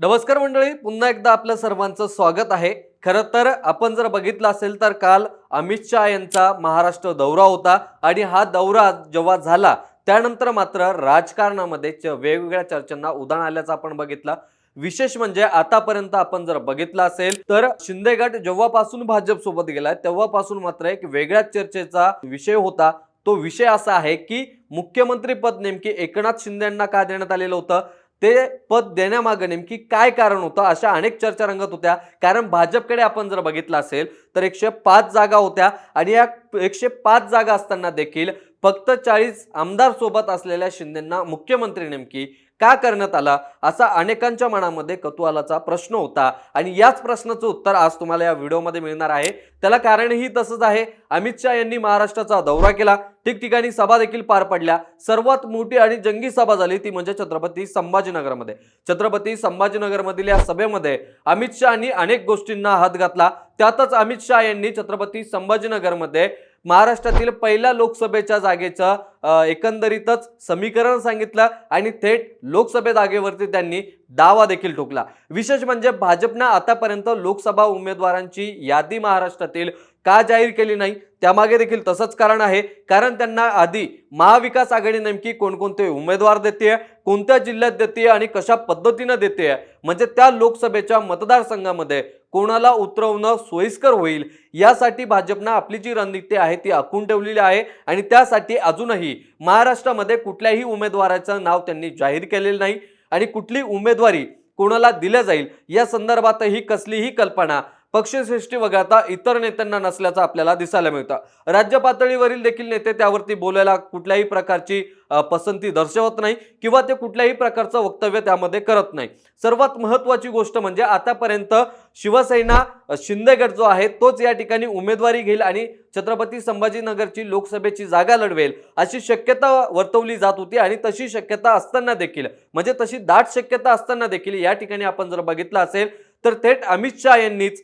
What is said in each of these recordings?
नमस्कार मंडळी पुन्हा एकदा आपलं सर्वांचं स्वागत आहे. खरं तर आपण जर बघितलं असेल तर काल अमित शहा यांचा महाराष्ट्र दौरा होता आणि हा दौरा जेव्हा झाला त्यानंतर मात्र राजकारणामध्ये वेगवेगळ्या चर्चांना उदाहरण आल्याचं आपण बघितलं. विशेष म्हणजे आतापर्यंत आपण जर बघितलं असेल तर शिंदे गट जेव्हापासून भाजप सोबत गेलाय तेव्हापासून मात्र एक वेगळ्याच चर्चेचा विषय होता. तो विषय असा आहे की मुख्यमंत्री पद नेमकी एकनाथ शिंदे यांना का देण्यात आलेलं होतं? ते पद देण्यामागे नेमकी काय कारण होतं? अशा अनेक चर्चा रंगत होत्या. कारण भाजपकडे आपण जर बघितलं असेल तर एकशे पाच जागा होत्या आणि या एकशे पाच जागा असताना देखील फक्त चाळीस आमदार सोबत असलेल्या शिंदेंना मुख्यमंत्री नेमकी का करण्यात आला असा अनेकांच्या मनामध्ये कौतूहलाचा प्रश्न होता. आणि याच प्रश्नाचं उत्तर आज तुम्हाला या व्हिडिओमध्ये मिळणार आहे. त्याला कारणही तसंच आहे. अमित शहा यांनी महाराष्ट्राचा दौरा केला. ठिकठिकाणी सभा देखील पार पडल्या. सर्वात मोठी आणि जंगी सभा झाली ती म्हणजे छत्रपती संभाजीनगरमध्ये. छत्रपती संभाजीनगरमधील या सभेमध्ये अमित शहानी अनेक गोष्टींना हात घातला. त्यातच अमित शहा यांनी छत्रपती संभाजीनगरमध्ये महाराष्ट्रातील पहिल्या लोकसभेच्या जागेचं एकंदरीतच समीकरण सांगितलं आणि थेट लोकसभे जागेवरती त्यांनी दावा देखील ठोकला. विशेष म्हणजे भाजपनं आतापर्यंत लोकसभा उमेदवारांची यादी महाराष्ट्रातील का जाहीर केली नाही त्यामागे देखील तसंच कारण आहे. कारण त्यांना आधी महाविकास आघाडी नेमकी कोणकोणते उमेदवार देते कोणत्या जिल्ह्यात देते आणि कशा पद्धतीनं देते म्हणजे त्या लोकसभेच्या मतदारसंघामध्ये कोणाला उतरवणं सोयीस्कर होईल? यासाठी भाजपनं आपली जी रणनीती आहे ती आखून ठेवलेली आहे आणि त्यासाठी अजूनही महाराष्ट्रामध्ये कुठल्याही उमेदवाराचं नाव त्यांनी जाहीर केलेलं नाही आणि कुठली उमेदवारी कोणाला दिल्या जाईल या संदर्भातही कसलीही कल्पना पक्षश्रेष्ठी वगळता इतर नेत्यांना नसल्याचं आपल्याला दिसायला मिळतं. राज्य पातळीवरील देखील नेते त्यावरती बोलायला कुठल्याही प्रकारची पसंती दर्शवत नाही किंवा ते कुठल्याही प्रकारचं वक्तव्य त्यामध्ये करत नाही. सर्वात महत्वाची गोष्ट म्हणजे आतापर्यंत शिवसेना शिंदेगड जो आहे तोच या ठिकाणी उमेदवारी घेईल आणि छत्रपती संभाजीनगरची लोकसभेची जागा लढवेल अशी शक्यता वर्तवली जात होती आणि तशी शक्यता असताना देखील म्हणजे तशी दाट शक्यता असताना देखील या ठिकाणी आपण जर बघितलं असेल तर थेट अमित शहा यांनीच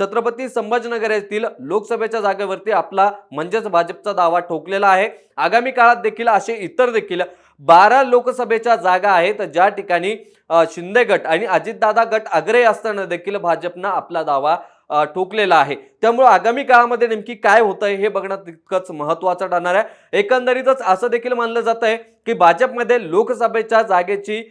छत्रपती संभाजीनगर येथील लोकसभेच्या जागेवरती आपला म्हणजेच भाजपचा दावा ठोकलेला आहे. आगामी काळात देखील असे इतर देखील बारा लोकसभेच्या जागा आहेत ज्या ठिकाणी शिंदे गट आणि अजितदादा गट आग्रही असताना देखील भाजपनं आपला दावा ठोकलेला आहे. त्यामुळे आगामी काळामध्ये नेमकी काय होतंय हे बघणं तितकंच महत्वाचं ठरणार आहे. एकंदरीतच असं देखील मानलं जात आहे की भाजपमध्ये लोकसभेच्या जागेची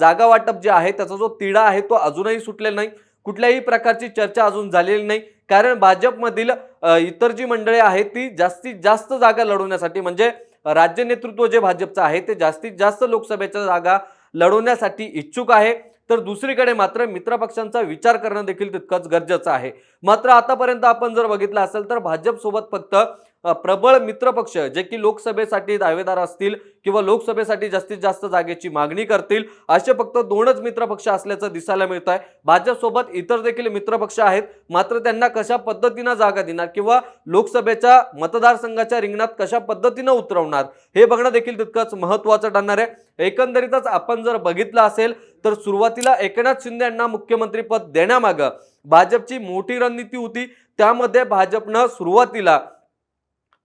जागा वाटप जे आहे त्याचा जो तिढा आहे तो अजूनही सुटलेला नाही. कुठल्याही प्रकारची चर्चा अजून झालेली नाही. कारण भाजपमधील इतर जी मंडळी आहेत ती जास्तीत जास्त जागा लढवण्यासाठी म्हणजे राज्य नेतृत्व जे भाजपचं आहे ते जास्तीत जास्त लोकसभेच्या जागा लढवण्यासाठी इच्छुक आहे. तर दुसरीकडे मात्र मित्रपक्षांचा विचार करणं देखील तितकंच गरजेचं आहे. मात्र आतापर्यंत आपण जर बघितलं असेल तर भाजपसोबत फक्त प्रबळ मित्रपक्ष जे की लोकसभेसाठी दावेदार असतील किंवा लोकसभेसाठी जास्तीत जास्त जागेची मागणी करतील असे फक्त दोनच मित्रपक्ष असल्याचं दिसायला मिळत आहे भाजपसोबत इतर देखील मित्रपक्ष आहेत मात्र त्यांना कशा पद्धतीनं जागा देणार किंवा लोकसभेच्या मतदारसंघाच्या रिंगणात कशा पद्धतीनं उतरवणार हे बघणं देखील तितकंच महत्वाचं ठरणार आहे. एकंदरीतच आपण जर बघितलं असेल तर सुरुवातीला एकनाथ शिंदे यांना मुख्यमंत्रीपद देण्यामागं भाजपची मोठी रणनीती होती. त्यामध्ये भाजपनं सुरुवातीला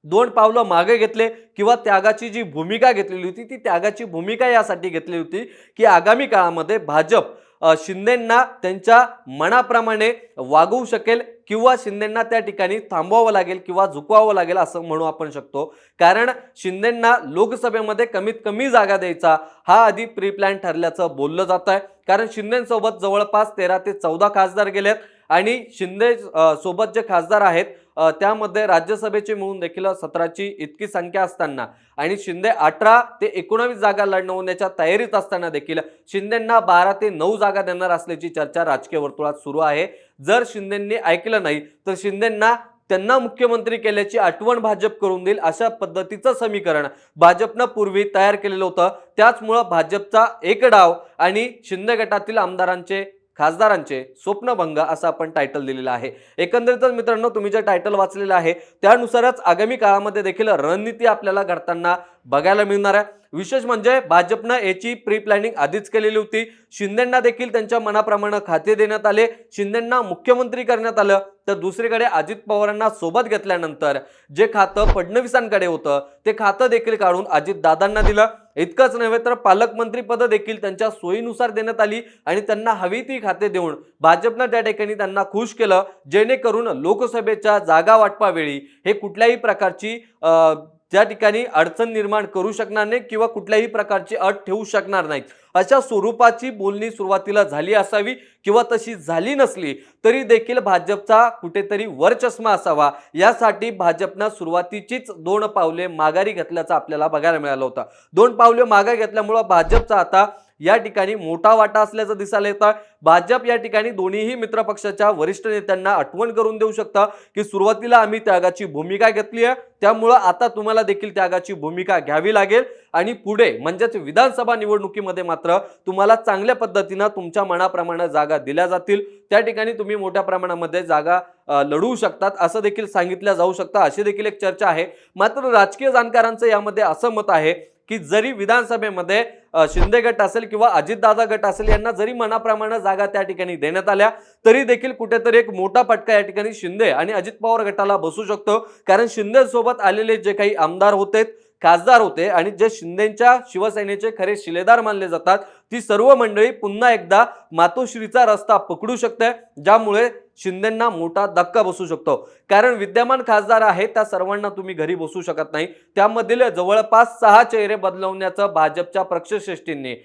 दोन पावलं मागे घेतले किंवा त्यागाची जी भूमिका घेतलेली होती ती त्यागाची भूमिका यासाठी घेतली होती की आगामी काळामध्ये भाजप शिंदेंना त्यांच्या मनाप्रमाणे वागवू शकेल किंवा शिंदेंना त्या ठिकाणी थांबवावं लागेल किंवा झुकवावं लागेल असं म्हणू आपण शकतो. कारण शिंदेंना लोकसभेमध्ये कमीत कमी जागा द्यायचा हा आधी प्री प्लॅन ठरल्याचं बोललं जात आहे. कारण शिंदेसोबत जवळपास तेरा ते चौदा खासदार गेलेत आणि शिंदे सोबत जे खासदार आहेत त्यामध्ये राज्यसभेचे मिळून देखील सतराची इतकी संख्या असताना आणि शिंदे अठरा ते एकोणावीस जागा लढवण्याच्या तयारीत असताना देखील शिंदेंना बारा ते नऊ जागा देणार असल्याची चर्चा राजकीय वर्तुळात सुरू आहे. जर शिंदेंनी ऐकलं नाही तर शिंदेंना त्यांना मुख्यमंत्री केल्याची आठवण भाजप करून देईल अशा पद्धतीचं समीकरण भाजपनं पूर्वी तयार केलेलं होतं. त्याचमुळं भाजपचा एक डाव आणि शिंदे गटातील आमदारांचे खासदारांचे स्वप्नभंग असं आपण टायटल दिलेलं आहे. एकंदरीतच मित्रांनो तुम्ही जे टायटल वाचलेलं आहे त्यानुसारच आगामी काळामध्ये देखील रणनीती आपल्याला घडताना बघायला मिळणार आहे. विशेष म्हणजे भाजपनं याची प्री प्लॅनिंग आधीच केलेली होती. शिंदेंना देखील त्यांच्या मनाप्रमाणे खाते देण्यात आले. शिंदेंना मुख्यमंत्री करण्यात आलं. तर दुसरीकडे अजित पवारांना सोबत घेतल्यानंतर जे खातं फडणवीसांकडे होतं ते खातं देखील काढून अजित दादांना दिलं. इतकंच नव्हे तर पालकमंत्री पद देखील त्यांच्या सोयीनुसार देण्यात आली आणि त्यांना हवी ती खाते देऊन भाजपनं त्या ठिकाणी त्यांना खुश केलं जेणेकरून लोकसभेच्या जागा वाटपावेळी हे कुठल्याही प्रकारची त्या ठिकाणी अडचण निर्माण करू शकणार नाही किंवा कुठल्याही प्रकारची अट ठेवू शकणार नाहीत. अशा स्वरूपाची बोलणी सुरुवातीला झाली असावी किंवा तशी झाली नसली तरी देखील भाजपचा कुठेतरी वरचष्मा असावा. यासाठी भाजपनं सुरुवातीचीच दोन पावले माघारी घेतल्याचं आपल्याला बघायला मिळालं होतं. दोन पावले माघारी घेतल्यामुळं भाजपचा आता या ठिकाणी मोठा वाटा असल्याचं दिसायला येतं. भाजप या ठिकाणी दोन्हीही मित्र पक्षाच्या वरिष्ठ नेत्यांना आठवण करून देऊ शकतं की सुरुवातीला आम्ही त्यागाची भूमिका घेतली आहे. त्यामुळं आता तुम्हाला देखील त्यागाची भूमिका घ्यावी लागेल. आणि पुढे म्हणजेच विधानसभा निवडणुकीमध्ये मात्र तुम्हाला चांगल्या पद्धतीनं तुमच्या मनाप्रमाणे जागा दिल्या जातील. त्या ठिकाणी तुम्ही मोठ्या प्रमाणामध्ये जागा लढवू शकतात. असं देखील सांगितलं जाऊ शकतं. अशी देखील एक चर्चा आहे. मात्र राजकीय जाणकारांचं यामध्ये असं मत आहे की जरी विधानसभेमध्ये शिंदे गट असेल किंवा अजितदादा गट असेल यांना जरी मनाप्रमाणे जागा त्या ठिकाणी देण्यात आल्या तरी देखील कुठेतरी एक मोठा फटका या ठिकाणी शिंदे आणि अजित पवार गटाला बसू शकतो. कारण शिंदे सोबत आलेले जे काही आमदार होते खासदार होते आणि जे शिंदेच्या शिवसेनेचे खरे शिलेदार मानले जातात ती सर्व मंडळी पुन्हा एकदा मातोश्रीचा रस्ता पकडू शकते ज्यामुळे शिंदेंना मोठा धक्का बसू शकतो. कारण विद्यमान खासदार आहेत त्या सर्वांना तुम्ही घरी बसू शकत नाही. त्यामधील जवळपास सहा चेहरे बदलवण्याचं भाजपच्या पक्षश्रेष्ठींनी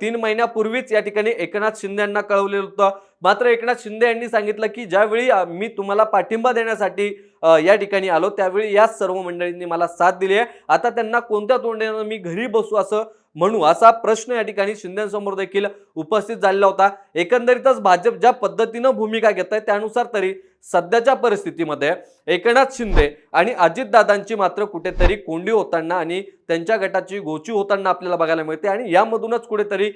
तीन महिन्यापूर्वीच या ठिकाणी एकनाथ शिंदे यांना कळवलेलं होतं. मात्र एकनाथ शिंदे यांनी सांगितलं की ज्यावेळी मी तुम्हाला पाठिंबा देण्यासाठी या ठिकाणी आलो. त्यावेळी याच सर्व मंडळींनी मला साथ दिली आहे. आता त्यांना कोणत्या तोंडानं मी घरी बसू असं म्हणू असा प्रश्न या ठिकाणी शिंदेसमोर देखील उपस्थित झालेला होता. एकंदरीतच भाजप ज्या पद्धतीनं भूमिका घेत आहे त्यानुसार तरी सध्याच्या परिस्थितीमध्ये एकनाथ शिंदे आणि अजितदादांची मात्र कुठेतरी कोंडी होताना आणि त्यांच्या गटाची गोची होताना आपल्याला बघायला मिळते. आणि यामधूनच कुठेतरी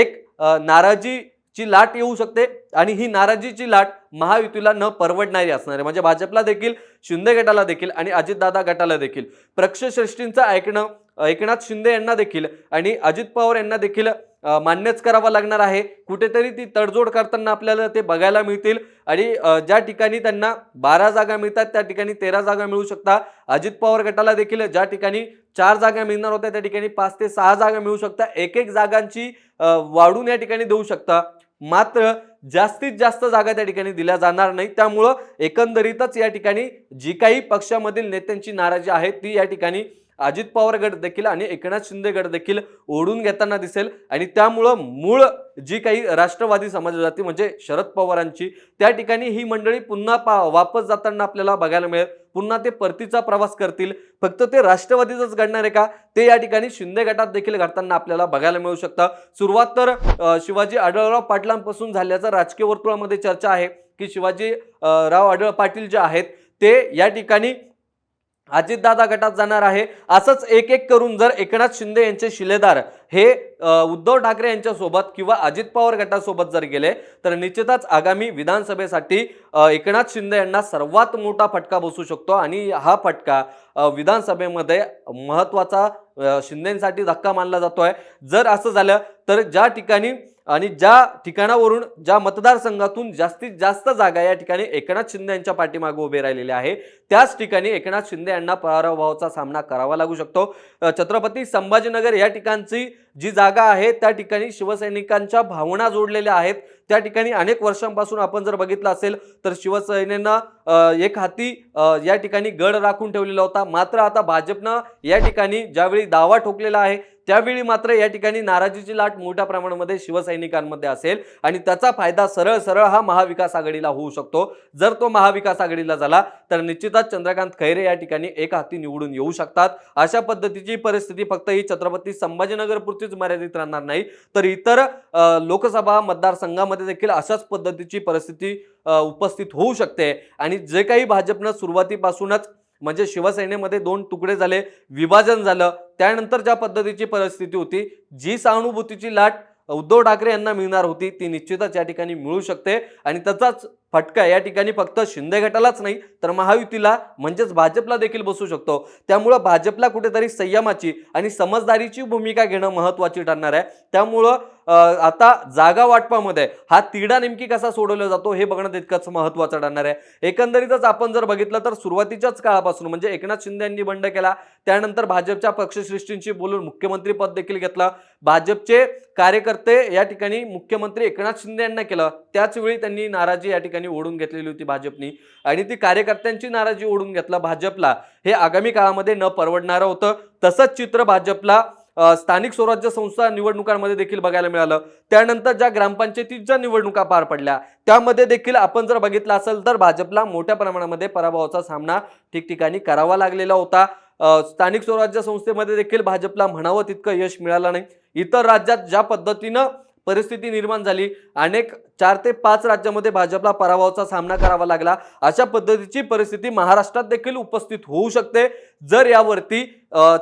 एक नाराजी ची लाट येऊ शकते आणि ही नाराजीची लाट महायुतीला न परवडणारी असणार आहे. म्हणजे भाजपला देखील शिंदे गटाला देखील आणि अजितदादा गटाला देखील. प्रक्षश्रेष्ठींचं ऐकणं एकनाथ शिंदे यांना देखील आणि अजित पवार यांना देखील मान्यच करावं लागणार आहे. कुठेतरी ती तडजोड करताना आपल्याला ते बघायला मिळतील आणि ज्या ठिकाणी त्यांना बारा जागा मिळतात त्या ठिकाणी तेरा जागा मिळू शकतात अजित पवार गटाला देखील ज्या ठिकाणी चार जागा मिळणार होत्या त्या ठिकाणी पाच ते सहा जागा मिळू शकतात एक एक जागांची वाढून या ठिकाणी देऊ शकता. मात्र जास्तीत जास्त जागा त्या ठिकाणी दिल्या जाणार नाही. त्यामुळं एकंदरीतच या ठिकाणी जी काही पक्षामधील नेत्यांची नाराजी आहे ती या ठिकाणी अजित पवार गट देखील आणि एकनाथ शिंदे गट देखील ओढून घेताना दिसेल. आणि त्यामुळं मूळ जी काही राष्ट्रवादी समाज जाती म्हणजे शरद पवारांची त्या ठिकाणी ही मंडळी पुन्हा पा वापस जाताना आपल्याला बघायला मिळेल. पुन्हा ते परतीचा प्रवास करतील. फक्त ते राष्ट्रवादीचंच घडणार आहे का? ते या ठिकाणी शिंदे गटात देखील घडताना आपल्याला बघायला मिळू शकतं. सुरुवात तर शिवाजी आढळराव पाटलांपासून झाल्याचा राजकीय वर्तुळामध्ये चर्चा आहे की शिवाजी राव आढळ पाटील जे आहेत ते या ठिकाणी अजितदादा गटात जाणार आहे. असंच एक एक करून जर एकनाथ शिंदे यांचे शिलेदार हे उद्धव ठाकरे यांच्यासोबत किंवा अजित पवार गटासोबत जर गेले तर निश्चितच आगामी विधानसभेसाठी एकनाथ शिंदे यांना सर्वात मोठा फटका बसू शकतो. आणि हा फटका विधानसभेमध्ये महत्त्वाचा शिंदेसाठी धक्का मानला जातो आहे जर असं झालं तर ज्या ठिकाणी आणि ज्या ठिकाणावरून ज्या मतदारसंघातून जास्तीत जास्त जागा या ठिकाणी एकनाथ शिंदे यांच्या पाठीमागे उभे राहिलेले आहे त्याच ठिकाणी एकनाथ शिंदे यांना पराभवाचा सामना करावा लागू शकतो. छत्रपती संभाजीनगर या ठिकाणची जी जागा आहे त्या ठिकाणी शिवसैनिकांच्या भावना जोडलेल्या आहेत. त्या ठिकाणी अनेक वर्षांपासून आपण जर बघितलं असेल तर शिवसेनेनं एक हाती या ठिकाणी गड राखून ठेवलेला होता. मात्र आता भाजपनं या ठिकाणी ज्यावेळी दावा ठोकलेला आहे त्यावेळी मात्र या ठिकाणी नाराजीची लाट मोठ्या प्रमाणामध्ये शिवसैनिकांमध्ये असेल आणि त्याचा फायदा सरळ सरळ हा महाविकास आघाडीला होऊ शकतो. जर तो महाविकास आघाडीला झाला तर निश्चितच चंद्रकांत खैरे या ठिकाणी एक हाती निवडून येऊ शकतात. अशा पद्धतीची परिस्थिती फक्त ही छत्रपती संभाजीनगर पुरतीच मर्यादित राहणार नाही तर इतर लोकसभा मतदारसंघामध्ये देखील अशाच पद्धतीची परिस्थिती उपस्थित होऊ शकते. आणि जे काही भाजपनं सुरुवातीपासूनच म्हणजे शिवसेनेमध्ये दोन तुकडे झाले विभाजन झालं त्यानंतर ज्या पद्धतीची परिस्थिती होती जी सहानुभूतीची लाट उद्धव ठाकरे यांना मिळणार होती ती निश्चितच या ठिकाणी मिळू शकते. आणि त्याचाच फटका या ठिकाणी फक्त शिंदे गटालाच नाही तर महायुतीला म्हणजेच भाजपला देखील बसू शकतो. त्यामुळं भाजपला कुठेतरी संयमाची आणि समजदारीची भूमिका घेणं महत्वाची ठरणार आहे. त्यामुळं आता जागा वाटपामध्ये हा तिढा नेमकी कसा सोडवला जातो हे बघणं तितकंच महत्वाचं ठरणार आहे. एकंदरीतच आपण जर बघितलं तर सुरुवातीच्याच काळापासून म्हणजे एकनाथ शिंदे यांनी बंड केला त्यानंतर भाजपच्या पक्षश्रेष्ठींशी बोलून मुख्यमंत्री पद देखील घेतलं भाजपचे कार्यकर्ते या ठिकाणी मुख्यमंत्री एकनाथ शिंदे यांना केलं त्याच वेळी त्यांनी नाराजी या ठिकाणी ओढून घेतलेली होती भाजपनी. आणि ती कार्यकर्त्यांची नाराजी ओढून घेतला भाजपला. हे आगामी काळामध्ये न परवडणारं होतं. तसंच चित्र भाजपला स्थानिक स्वराज्य संस्था निवडणुकांमध्ये देखील बघायला मिळालं. त्यानंतर ज्या ग्रामपंचायतीच्या निवडणुका पार पडल्या त्यामध्ये देखील आपण जर बघितलं असेल तर भाजपला मोठ्या प्रमाणामध्ये पराभवाचा सामना ठिकठिकाणी करावा लागलेला होता. स्थानिक स्वराज्य संस्थेमध्ये देखील भाजपला म्हणावं तितकं यश मिळालं नाही. इतर राज्यात ज्या पद्धतीनं परिस्थिती निर्माण झाली. अनेक चार ते पाच राज्यामध्ये भाजपला पराभवाचा सामना करावा लागला. अशा पद्धतीची परिस्थिती महाराष्ट्रात देखील उपस्थित होऊ शकते. जर यावरती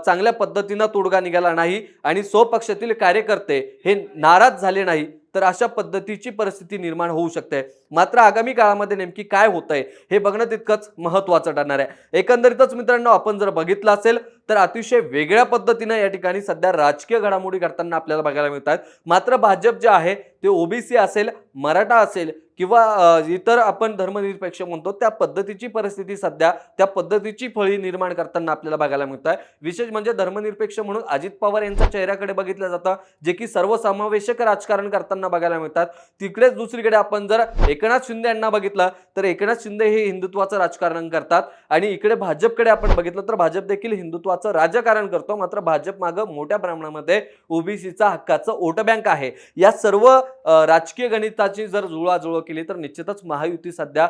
चांगल्या पद्धतीनं तोडगा निघाला नाही आणि स्वपक्षातील कार्यकर्ते हे नाराज झाले नाही तर अशा पद्धतीची परिस्थिती निर्माण होऊ शकते. मात्र आगामी काळामध्ये नेमकी काय होतंय हे बघणं तितकंच महत्वाचं ठरणार आहे. एकंदरीतच मित्रांनो आपण जर बघितलं असेल तर अतिशय वेगळ्या पद्धतीनं या ठिकाणी सध्या राजकीय घडामोडी करताना आपल्याला बघायला मिळतात. मात्र भाजप जे आहे ते ओबीसी असेल मराठा असेल किंवा इतर आपण धर्मनिरपेक्ष म्हणतो त्या पद्धतीची परिस्थिती सध्या त्या पद्धतीची फळी निर्माण करताना आपल्याला बघायला मिळत आहे विशेष म्हणजे धर्मनिरपेक्ष म्हणून अजित पवार यांच्या चेहऱ्याकडे बघितलं जातं जे की सर्वसमावेशक राजकारण करताना बघायला मिळतात. तिकडेच दुसरीकडे आपण जर एक एकनाथ शिंदे यांना बघितलं तर एकनाथ शिंदे हे हिंदुत्वाचं राजकारण करतात. आणि इकडे भाजपकडे आपण बघितलं तर भाजप देखील हिंदुत्वाचं राजकारण करतो. मात्र भाजप मागं मोठ्या प्रमाणामध्ये ओबीसीचा हक्काचं वोट बँक आहे. या सर्व राजकीय गणिताची जर जुळवाजुळव केली तर निश्चितच महायुती सध्या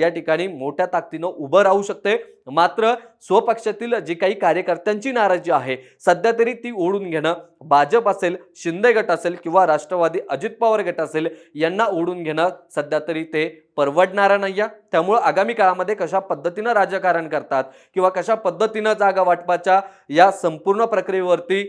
या ठिकाणी मोठ्या ताकदीनं उभं राहू शकते. मात्र स्वपक्षातील जी काही कार्यकर्त्यांची नाराजी आहे सध्या तरी ती ओढून घेणं भाजप असेल शिंदे गट असेल किंवा राष्ट्रवादी अजित पवार गट असेल यांना ओढून घेणं सध्या तरी ते परवडणारा नाही आहे त्यामुळं आगामी काळामध्ये कशा पद्धतीनं राजकारण करतात किंवा कशा पद्धतीनं जागा वाटपाच्या या संपूर्ण प्रक्रियेवरती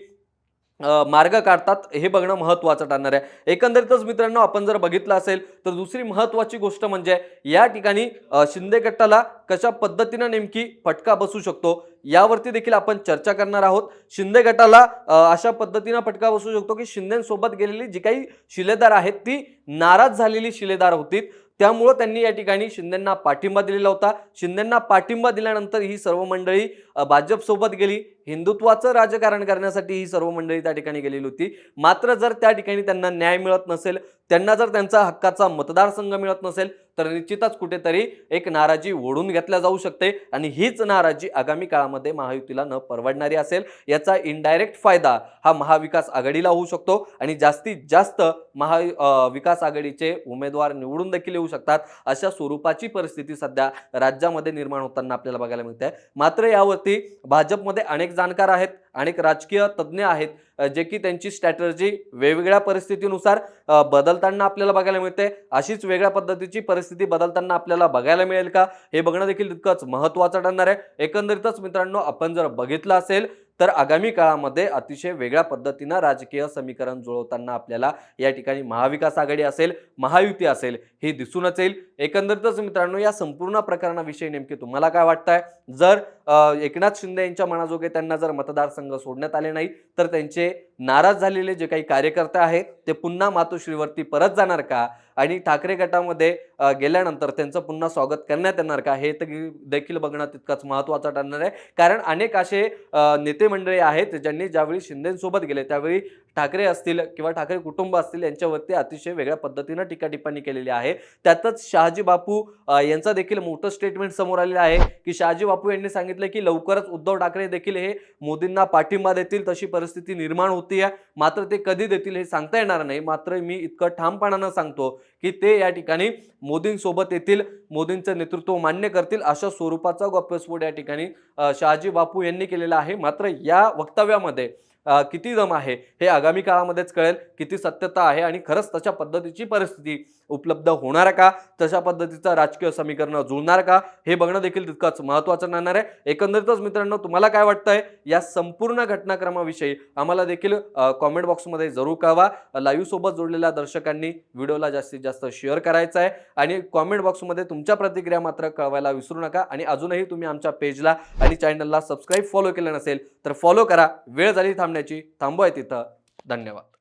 मार्ग काढतात हे बघणं महत्त्वाचं ठरणार आहे. एकंदरीतच मित्रांनो आपण जर बघितलं असेल तर दुसरी महत्त्वाची गोष्ट म्हणजे या ठिकाणी शिंदे गटाला कशा पद्धतीनं नेमकी फटका बसू शकतो यावरती देखील आपण चर्चा करणार आहोत. शिंदे गटाला अशा पद्धतीनं फटका बसू शकतो की शिंदेसोबत गेलेली जी काही शिलेदार आहेत ती नाराज झालेली शिलेदार होती. त्यामुळं त्यांनी या ठिकाणी शिंदेंना पाठिंबा दिलेला होता. शिंदेंना पाठिंबा दिल्यानंतर ही सर्व मंडळी भाजपसोबत गेली. हिंदुत्वाचं राजकारण करण्यासाठी ही सर्व मंडळी त्या ठिकाणी गेलेली होती. मात्र जर त्या ठिकाणी त्यांना न्याय मिळत नसेल त्यांना जर त्यांचा हक्काचा मतदारसंघ मिळत नसेल तर निश्चितच कुठेतरी एक नाराजी ओढून घेतल्या जाऊ शकते आणि हीच नाराजी आगामी काळामध्ये महायुतीला न परवडणारी असेल याचा इनडायरेक्ट फायदा हा महाविकास आघाडीला होऊ शकतो आणि जास्तीत जास्त महा विकास आघाडीचे उमेदवार निवडून देखील येऊ शकतात अशा स्वरूपाची परिस्थिती सध्या राज्यामध्ये निर्माण होताना आपल्याला बघायला मिळते मात्र यावरती भाजपमध्ये अनेक जाणकार आहेत अनेक राजकीय तज्ज्ञ आहेत जे की त्यांची स्ट्रॅटर्जी वेगवेगळ्या परिस्थितीनुसार बदलताना आपल्याला बघायला मिळते. अशीच वेगळ्या पद्धतीची परिस्थिती बदलताना आपल्याला बघायला मिळेल का? हे बघणं देखील तितकंच महत्त्वाचं ठरणार आहे. एकंदरीतच मित्रांनो आपण जर बघितलं असेल तर आगामी काळामध्ये अतिशय वेगळ्या पद्धतीनं राजकीय समीकरण जुळवताना आपल्याला या ठिकाणी महाविकास आघाडी असेल महायुती असेल हे दिसूनच येईल. एकंदरीतच मित्रांनो या संपूर्ण प्रकरणाविषयी नेमके तुम्हाला काय वाटतंय? जर एकनाथ शिंदे यांच्या मनाजोगे त्यांना जर मतदारसंघ सोडण्यात आले नाही तर त्यांचे नाराज झालेले जे काही कार्यकर्ते आहेत ते पुन्हा मातोश्रीवरती परत जाणार का? आणि ठाकरे गटामध्ये गेल्यानंतर त्यांचं पुन्हा स्वागत करण्यात येणार का? हे तर देखील बघणं तितकंच महत्त्वाचं ठरणार आहे. कारण अनेक असे नेते मंडळी आहेत ज्यांनी ज्यावेळी शिंदेसोबत गेले त्यावेळी ठाकरे असतील किंवा ठाकरे कुटुंब असतील यांच्यावरती अतिशय वेगळ्या पद्धतीनं टीका टिप्पणी केलेली आहे. त्यातच शहाजी बापू यांचा देखील मोठं स्टेटमेंट समोर आलेलं आहे की शहाजी बापू यांनी सांगितलं की लवकरच उद्धव ठाकरे देखील हे मोदींना पाठिंबा देतील तशी परिस्थिती निर्माण होती आहे मात्र ते कधी देतील हे सांगता येणार नाही. मात्र मी इतकं ठामपणानं सांगतो की ते या ठिकाणी मोदींसोबत येतील मोदींचं नेतृत्व मान्य करतील अशा स्वरूपाचा गप्पस्फोट या ठिकाणी शहाजी बापू यांनी केलेला आहे. मात्र या वक्तव्यामध्ये किती दम आहे हे आगामी काळामध्येच कळेल. किती सत्यता आहे आणि खरंच तशा पद्धतीची परिस्थिती उपलब्ध होणार का? तशा पद्धतीचं राजकीय समीकरण जुळणार का? हे बघणं देखील तितकंच महत्त्वाचं राहणार आहे. एकंदरीतच मित्रांनो तुम्हाला काय वाटतंय? या संपूर्ण घटनाक्रमाविषयी आम्हाला देखील कॉमेंट बॉक्समध्ये जरूर कळवा. लाईव्ह सोबत जोडलेल्या दर्शकांनी व्हिडिओला जास्तीत जास्त शेअर करायचा आहे. आणि कॉमेंट बॉक्समध्ये तुमच्या प्रतिक्रिया मात्र कळवायला विसरू नका. आणि अजूनही तुम्ही आमच्या पेजला आणि चॅनलला सबस्क्राईब फॉलो केलं नसेल तर फॉलो करा. वेळ झाली थांबण्याची थांबवाय तिथं. धन्यवाद.